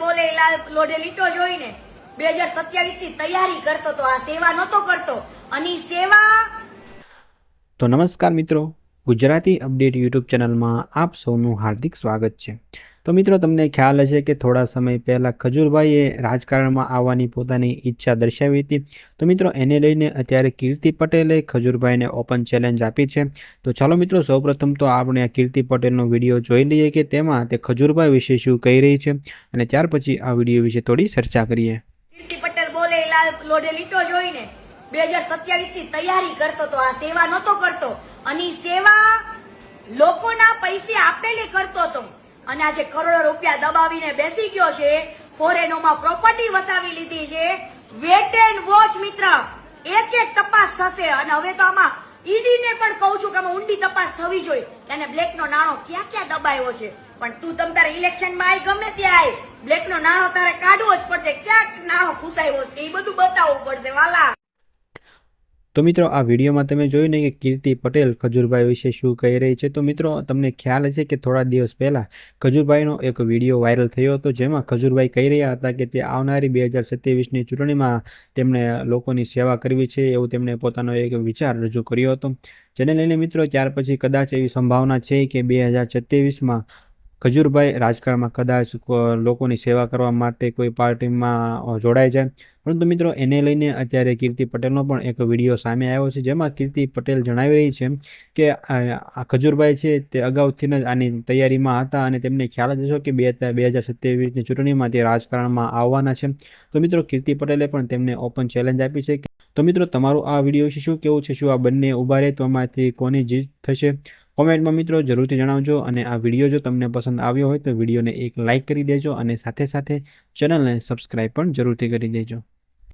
બોલે લોઢે લીટો જોઈને બે હજાર સત્યાવીસની તૈયારી કરતો તો આ સેવા નહોતો કરતો. અને સેવા તો નમસ્કાર મિત્રો ગુજરાતી અપડેટ યુટ્યુબ ચેનલમાં આપ સૌનું હાર્દિક સ્વાગત છે. તો મિત્રો, તમને ખ્યાલ હશે કે થોડા સમય પહેલાં ખજૂરભાઈએ રાજકારણમાં આવવાની પોતાની ઈચ્છા દર્શાવી હતી. તો મિત્રો, એને લઈને અત્યારે કીર્તિ પટેલે ખજૂરભાઈને ઓપન ચેલેન્જ આપી છે. તો ચાલો મિત્રો, સૌપ્રથમ તો આપણે આ કીર્તિ પટેલનો વીડિયો જોઈ લઈએ કે તેમાં તે ખજૂરભાઈ વિશે શું કહી રહી છે અને ત્યાર પછી આ વીડિયો વિશે થોડી ચર્ચા કરીએ. બે હજાર સત્યાવીસની તૈયારી કરતો હતો આ સેવા નહોતો કરતો. અને સેવા લોકોના પૈસે આપેલી કરતો હતો. અને આજે કરોડો રૂપિયા દબાવીને બેસી ગયો છે. ફોરેનોમાં પ્રોપર્ટી વસાવી લીધી છે. વેટ એન્ડ વોચ મિત્ર. એક એક તપાસ થશે. અને હવે તો આમાં ઈડી ને પણ કહું છું કે આમાં ઊંડી તપાસ થવી જોઈએ. અને બ્લેકનો નાણો ક્યાં ક્યાં દબાયો છે? પણ તું તમ તારે ઇલેક્શનમાં આય ગમે ત્યાં આય. બ્લેક નો નાણો તારે કાઢવો જ પડશે. ક્યાંક નાણો ખુસાયો છે એ બધું બતાવવું પડશે. વાલા. તો મિત્રો, આ વિડીયોમાં તમે જોયું ને કે કીર્તિ પટેલ ખજૂરભાઈ વિશે શું કહી રહી છે? તો મિત્રો, તમને ખ્યાલ છે કે થોડા દિવસ પહેલાં ખજૂરભાઈનો એક વીડિયો વાયરલ થયો હતો, જેમાં ખજૂરભાઈ કહી રહ્યા હતા કે તે આવનારી બે હજાર સત્યાવીસની ચૂંટણીમાં તેમણે લોકોની સેવા કરવી છે એવું તેમણે પોતાનો એક વિચાર રજૂ કર્યો હતો. જેને લઈને મિત્રો, ત્યાર પછી કદાચ એવી સંભાવના છે કે બે હજાર સત્યાવીસમાં ખજૂરભાઈ રાજકારણમાં કદાચ લોકોની સેવા કરવા માટે કોઈ પાર્ટીમાં જોડાય છે. પરંતુ મિત્રો એને લઈને અત્યારે કીર્તિ પટેલનો પણ એક વીડિયો સામે આવ્યો છે, જેમાં કીર્તિ પટેલ જણાવી રહી છે કે આ ખજૂરભાઈ છે તે અગાઉથી જ આની તૈયારીમાં હતા અને તેમને ખ્યાલ જ હશો કે બે બે હજાર સત્યાવીસની ચૂંટણીમાં તે રાજકારણમાં આવવાના છે. તો મિત્રો કીર્તિ પટેલે પણ તેમને ઓપન ચેલેન્જ આપી છે. તો મિત્રો તમારું આ વીડિયો વિશે શું કેવું છે, શું આ બંને ઊભા રહે તો એમાંથી કોની જીત થશે? કોમેન્ટમાં મિત્રો જરૂરથી જણાવજો અને આ વીડિયો જો તમને પસંદ આવ્યો હોય તો વિડીયોને એક લાઇક કરી દેજો અને સાથે સાથે ચેનલને સબસ્ક્રાઈબ પણ જરૂરથી કરી દેજો.